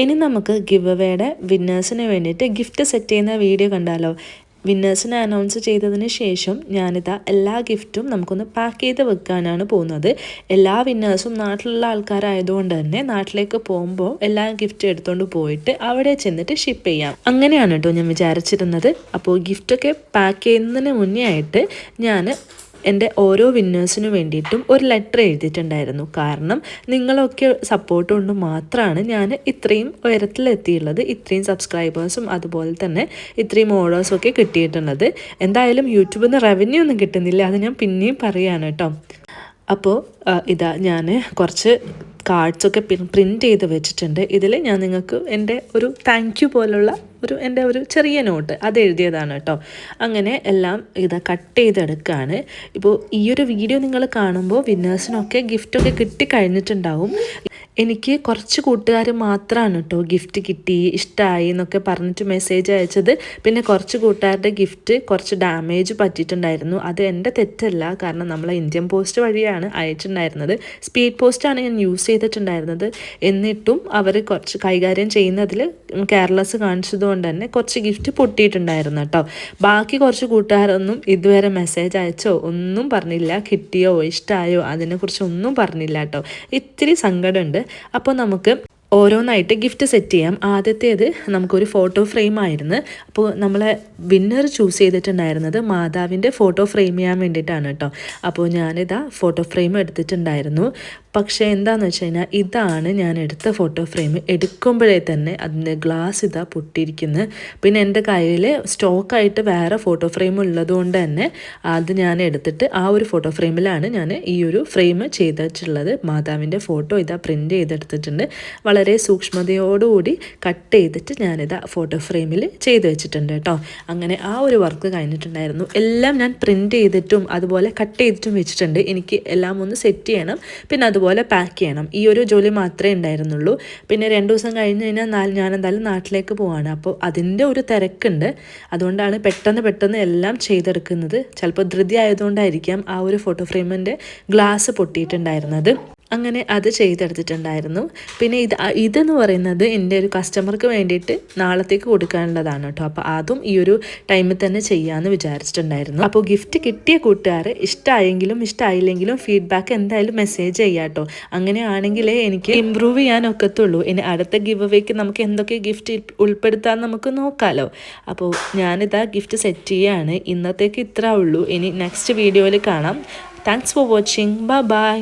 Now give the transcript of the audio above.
ഇനി നമുക്ക് ഗിവ് അവേയുടെ വിന്നേഴ്സിന് വേണ്ടിയിട്ട് ഗിഫ്റ്റ് സെറ്റ് ചെയ്യുന്ന വീഡിയോ കണ്ടാലോ? വിന്നേഴ്സിനെ അനൗൺസ് ചെയ്തതിന് ശേഷം ഞാനിതാ എല്ലാ ഗിഫ്റ്റും നമുക്കൊന്ന് പാക്ക് ചെയ്ത് വെക്കാനാണ് പോകുന്നത്. എല്ലാ വിന്നേഴ്സും നാട്ടിലുള്ള ആൾക്കാരായതുകൊണ്ട് തന്നെ നാട്ടിലേക്ക് പോകുമ്പോൾ എല്ലാ ഗിഫ്റ്റും എടുത്തുകൊണ്ട് പോയിട്ട് അവിടെ ചെന്നിട്ട് ഷിപ്പ് ചെയ്യാം. അങ്ങനെയാണ് കേട്ടോ ഞാൻ വിചാരിച്ചിരുന്നത്. അപ്പോൾ ഗിഫ്റ്റൊക്കെ പാക്ക് ചെയ്യുന്നതിന് മുന്നേ ആയിട്ട് ഞാൻ എന്റെ ഓരോ വിന്നേഴ്സിനു വേണ്ടിയിട്ടും ഒരു ലെറ്റർ എഴുതിയിട്ടുണ്ടായിരുന്നു. കാരണം നിങ്ങളൊക്കെ സപ്പോർട്ട് കൊണ്ട് മാത്രമാണ് ഞാൻ ഇത്രയും ഉയരത്തിലെത്തിയുള്ളത് ഇത്രയും സബ്സ്ക്രൈബേഴ്സും അതുപോലെ തന്നെ ഇത്രയും ഓർഡേഴ്സും ഒക്കെ കിട്ടിയിട്ടുള്ളത്. എന്തായാലും യൂട്യൂബിൽ നിന്ന് റവന്യൂ ഒന്നും കിട്ടുന്നില്ല അത് ഞാൻ പിന്നെയും പറയാണ് കേട്ടോ അപ്പോൾ ഇതാ ഞാൻ കുറച്ച് കാർഡ്സൊക്കെ പ്രിന്റ് ചെയ്ത് വെച്ചിട്ടുണ്ട്. ഇതിൽ ഞാൻ നിങ്ങൾക്ക് എന്റെ ഒരു താങ്ക് യു പോലുള്ള ഒരു എന്റെ ഒരു ചെറിയ നോട്ട് അത് എഴുതിയതാണ് കേട്ടോ. അങ്ങനെ എല്ലാം ഇത് കട്ട് ചെയ്തെടുക്കുകയാണ് ഇപ്പോൾ ഈ ഒരു വീഡിയോ നിങ്ങൾ കാണുമ്പോൾ വിന്നേഴ്സിനൊക്കെ ഗിഫ്റ്റൊക്കെ കിട്ടി കഴിഞ്ഞിട്ടുണ്ടാവും എനിക്ക് കുറച്ച് കൂട്ടുകാർ മാത്രമാണ് കേട്ടോ ഗിഫ്റ്റ് കിട്ടി ഇഷ്ടമായി എന്നൊക്കെ പറഞ്ഞിട്ട് മെസ്സേജ് അയച്ചത്. പിന്നെ കുറച്ച് കൂട്ടുകാരുടെ ഗിഫ്റ്റ് കുറച്ച് ഡാമേജ് പറ്റിയിട്ടുണ്ടായിരുന്നു. അത് എന്റെ തെറ്റല്ല. കാരണം നമ്മൾ ഇന്ത്യൻ പോസ്റ്റ് വഴിയാണ് അയച്ചിട്ടുണ്ടായിരുന്നത്. സ്പീഡ് പോസ്റ്റാണ് ഞാൻ യൂസ് ചെയ്തിട്ടുണ്ടായിരുന്നത്. എന്നിട്ടും അവർ കുറച്ച് കൈകാര്യം ചെയ്യുന്നതിൽ കെയർലെസ് കാണിച്ചതുകൊണ്ട് തന്നെ കുറച്ച് ഗിഫ്റ്റ് പൊട്ടിയിട്ടുണ്ടായിരുന്നു കേട്ടോ ബാക്കി കുറച്ച് കൂട്ടുകാരൊന്നും ഇതുവരെ മെസ്സേജ് അയച്ചോ ഒന്നും പറഞ്ഞില്ല. കിട്ടിയോ ഇഷ്ടമായോ അതിനെക്കുറിച്ച് ഒന്നും പറഞ്ഞില്ല കേട്ടോ ഇത്തിരി സങ്കടമുണ്ട്. അപ്പോൾ നമുക്ക് ഓരോന്നായിട്ട് ഗിഫ്റ്റ് സെറ്റ് ചെയ്യാം. ആദ്യത്തേത് നമുക്കൊരു ഫോട്ടോ ഫ്രെയിം ആയിരുന്നു. അപ്പോൾ നമ്മളെ വിന്നർ ചൂസ് ചെയ്തിട്ടുണ്ടായിരുന്നത് മാതാവിന്റെ ഫോട്ടോ ഫ്രെയിം ചെയ്യാൻ വേണ്ടിയിട്ടാണ് കേട്ടോ. അപ്പോൾ ഞാനിതാ ഫോട്ടോ ഫ്രെയിം എടുത്തിട്ടുണ്ടായിരുന്നു. പക്ഷേ എന്താണെന്ന് വെച്ച് കഴിഞ്ഞാൽ ഇതാണ് ഞാൻ എടുത്ത ഫോട്ടോ ഫ്രെയിം എടുക്കുമ്പോഴേ തന്നെ അതിന്റെ ഗ്ലാസ് ഇതാ പൊട്ടിയിരിക്കുന്നത് പിന്നെ എന്റെ കയ്യിൽ സ്റ്റോക്കായിട്ട് വേറെ ഫോട്ടോ ഫ്രെയിം ഉള്ളതുകൊണ്ട് തന്നെ അത് ഞാൻ എടുത്തിട്ട് ആ ഒരു ഫോട്ടോ ഫ്രെയിമിലാണ് ഞാൻ ഈ ഒരു ഫ്രെയിം ചെയ്തിട്ടുള്ളത്. മാതാവിന്റെ ഫോട്ടോ ഇതാ പ്രിന്റ് ചെയ്തെടുത്തിട്ടുണ്ട്. വളരെ സൂക്ഷ്മതയോടുകൂടി കട്ട് ചെയ്തിട്ട് ഞാനിതാ ഫോട്ടോ ഫ്രെയിമിൽ ചെയ്ത് വെച്ചിട്ടുണ്ട് കേട്ടോ. അങ്ങനെ ആ ഒരു വർക്ക് കഴിഞ്ഞിട്ടുണ്ടായിരുന്നു. എല്ലാം ഞാൻ പ്രിന്റ് ചെയ്തിട്ടും അതുപോലെ കട്ട് ചെയ്തിട്ടും വെച്ചിട്ടുണ്ട്. എനിക്ക് എല്ലാം ഒന്ന് സെറ്റ് ചെയ്യണം. പിന്നെ അതുപോലെ അതുപോലെ പാക്ക് ചെയ്യണം. ഈ ഒരു ജോലി മാത്രമേ ഉണ്ടായിരുന്നുള്ളൂ. പിന്നെ രണ്ട് ദിവസം കഴിഞ്ഞ് കഴിഞ്ഞാൽ ഞാൻ എന്തായാലും നാട്ടിലേക്ക് പോവാണ്. അപ്പോൾ അതിന്റെ ഒരു തിരക്കുണ്ട്. അതുകൊണ്ടാണ് പെട്ടെന്ന് പെട്ടെന്ന് എല്ലാം ചെയ്തെടുക്കുന്നത്. ചിലപ്പോൾ ധൃതി ആയതുകൊണ്ടായിരിക്കാം ആ ഒരു ഫോട്ടോ ഫ്രെയിമിന്റെ ഗ്ലാസ് പൊട്ടിയിട്ടുണ്ടായിരുന്നത്. അങ്ങനെ അത് ചെയ്തെടുത്തിട്ടുണ്ടായിരുന്നു. പിന്നെ ഇത് ഇതെന്ന് പറയുന്നത് എന്റെ ഒരു കസ്റ്റമർക്ക് വേണ്ടിയിട്ട് നാളത്തേക്ക് കൊടുക്കാനുള്ളതാണ് കേട്ടോ. അപ്പോൾ അതും ഈ ഒരു ടൈമിൽ തന്നെ ചെയ്യാമെന്ന് വിചാരിച്ചിട്ടുണ്ടായിരുന്നു. അപ്പോൾ ഗിഫ്റ്റ് കിട്ടിയ കൂട്ടുകാർ ഇഷ്ടമായെങ്കിലും ഇഷ്ടമായില്ലെങ്കിലും ഫീഡ്ബാക്ക് എന്തായാലും മെസ്സേജ് ചെയ്യാം കേട്ടോ. അങ്ങനെയാണെങ്കിലേ എനിക്ക് ഇമ്പ്രൂവ് ചെയ്യാൻ ഒക്കത്തുള്ളൂ. ഇനി അടുത്ത ഗിവ് അവേക്ക് നമുക്ക് എന്തൊക്കെ ഗിഫ്റ്റ് ഉൾപ്പെടുത്താൻ നമുക്ക് നോക്കാമല്ലോ അപ്പോൾ ഞാനിതാ ഗിഫ്റ്റ് സെറ്റ് ചെയ്യാണ്. ഇന്നത്തേക്ക് ഇത്ര ഉള്ളൂ. ഇനി നെക്സ്റ്റ് വീഡിയോയിൽ കാണാം. Thanks for watching bye bye